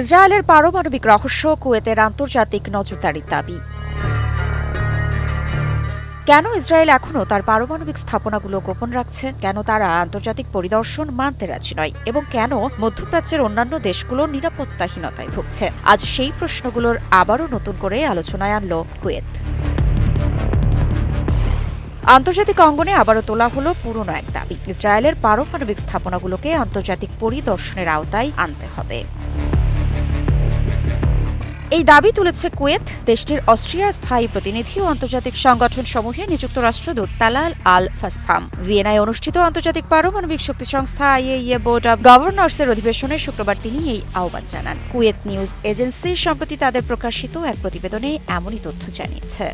ইসরায়েলের পারমাণবিক রহস্য কুয়েতের আন্তর্জাতিক নজরদারির দাবি। কেন ইসরায়েল এখনও তার পারমাণবিক স্থাপনাগুলো গোপন রাখছে? কেন তারা আন্তর্জাতিক পরিদর্শন মানতে রাজি নয়? এবং কেন মধ্যপ্রাচ্যের অন্যান্য দেশগুলো নিরাপত্তাহীনতায় ভুগছে? আজ সেই প্রশ্নগুলোর আবারও নতুন করে আলোচনায় আনল কুয়েত। আন্তর্জাতিক অঙ্গনে আবারও তোলা হলো পুরনো এক দাবি। ইসরায়েলের পারমাণবিক স্থাপনাগুলোকে আন্তর্জাতিক পরিদর্শনের আওতায় আনতে হবে। এই দাবি তুলেছে কুয়েত, দেশটির অস্ট্রিয়া স্থায়ী প্রতিনিধি ও আন্তর্জাতিক সংগঠন সমূহে নিযুক্ত রাষ্ট্রদূত তালাল আল ফাসাম ভিয়েনায় অনুষ্ঠিত আন্তর্জাতিক পারমাণবিক শক্তি সংস্থা আইএইএ বোর্ড অব গভর্নর্সের অধিবেশনে শুক্রবার তিনি এই আহ্বান জানান। কুয়েত নিউজ এজেন্সি সম্প্রতি তাদের প্রকাশিত এক প্রতিবেদনে এমনই তথ্য জানিয়েছে।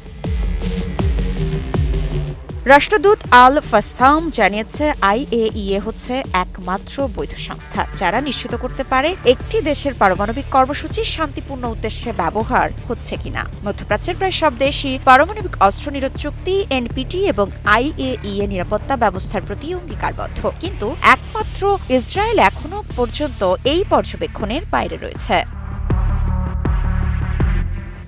রাষ্ট্রদূত আল ফাসাম জানিয়েছে আইএইএ হচ্ছে একমাত্র বৈধ সংস্থা যারা নিশ্চিত করতে পারে একটি দেশের পারমাণবিক কর্মসূচি শান্তিপূর্ণ উদ্দেশ্যে ব্যবহার হচ্ছে কিনা। মধ্যপ্রাচ্যের প্রায় সব দেশই পারমাণবিক অস্ত্র নিরোধ চুক্তি এনপিটি এবং আইএইএ নিরাপত্তা ব্যবস্থার প্রতি অঙ্গীকারবদ্ধ। কিন্তু একমাত্র ইসরায়েল এখনও পর্যন্ত এই পর্যবেক্ষণের বাইরে রয়েছে।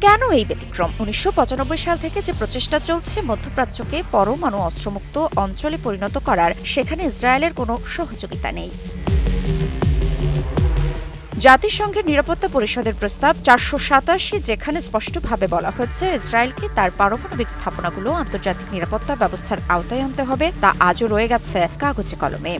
কেন এই ব্যতিক্রম? উনিশশো পঁচানব্বই সাল থেকে যে প্রচেষ্টা চলছে, মধ্যপ্রাচ্যকে পরমাণু অস্ত্রমুক্ত অঞ্চলে পরিণত করার, সেখানে ইসরায়েলের কোনো সহযোগিতা নেই। জাতিসংঘের নিরাপত্তা পরিষদের প্রস্তাব চারশো সাতাশি, যেখানে স্পষ্টভাবে বলা হচ্ছে ইসরায়েলকে তার পারমাণবিক স্থাপনাগুলো আন্তর্জাতিক নিরাপত্তা ব্যবস্থার আওতায় আনতে হবে, তা আজও রয়ে গেছে কাগজে কলমে।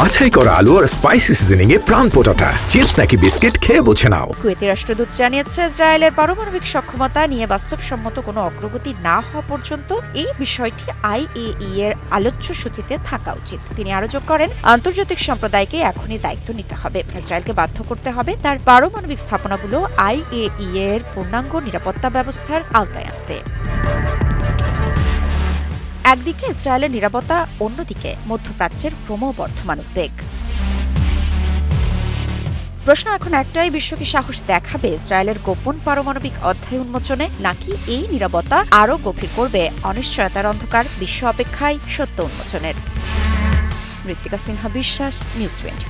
বাছাই করা আলু আর স্পাইসি সিজনিং এ প্রাণ পোটাটা চিপস নাকি বিস্কিট খেয়ে বুঝে নাও। কুয়েতি রাষ্ট্রদূত জানিয়েছে, ইসরায়েলের পারমাণবিক সক্ষমতা নিয়ে বাস্তবসম্মত কোনো অগ্রগতি না হওয়া পর্যন্ত এই বিষয়টি আইএই এর আলোচ্য সূচিতে থাকা উচিত। তিনি আরও যোগ করেন, আন্তর্জাতিক সম্প্রদায়কে এখনই দায়িত্ব নিতে হবে। ইসরায়েলকে বাধ্য করতে হবে তার পারমাণবিক স্থাপনাগুলো আইএই এর পূর্ণাঙ্গ নিরাপত্তা ব্যবস্থার আওতায় আনতে। একদিকে ইসরায়েলের নিরাপত্তা, অন্যদিকে মধ্যপ্রাচ্যের ক্রমবর্ধমান উদ্বেগ। প্রশ্ন এখন একটাই, বিশ্বকে সাহস দেখাবে ইসরায়েলের গোপন পারমাণবিক অধ্যায় উন্মোচনে, নাকি এই নিরাপত্তা আরও গভীর করবে অনিশ্চয়তার অন্ধকার বিশ্ব অপেক্ষায় সত্য উন্মোচনের? মৃত্তিকা সিনহা বিশ্বাস, নিউজ টোয়েন্টি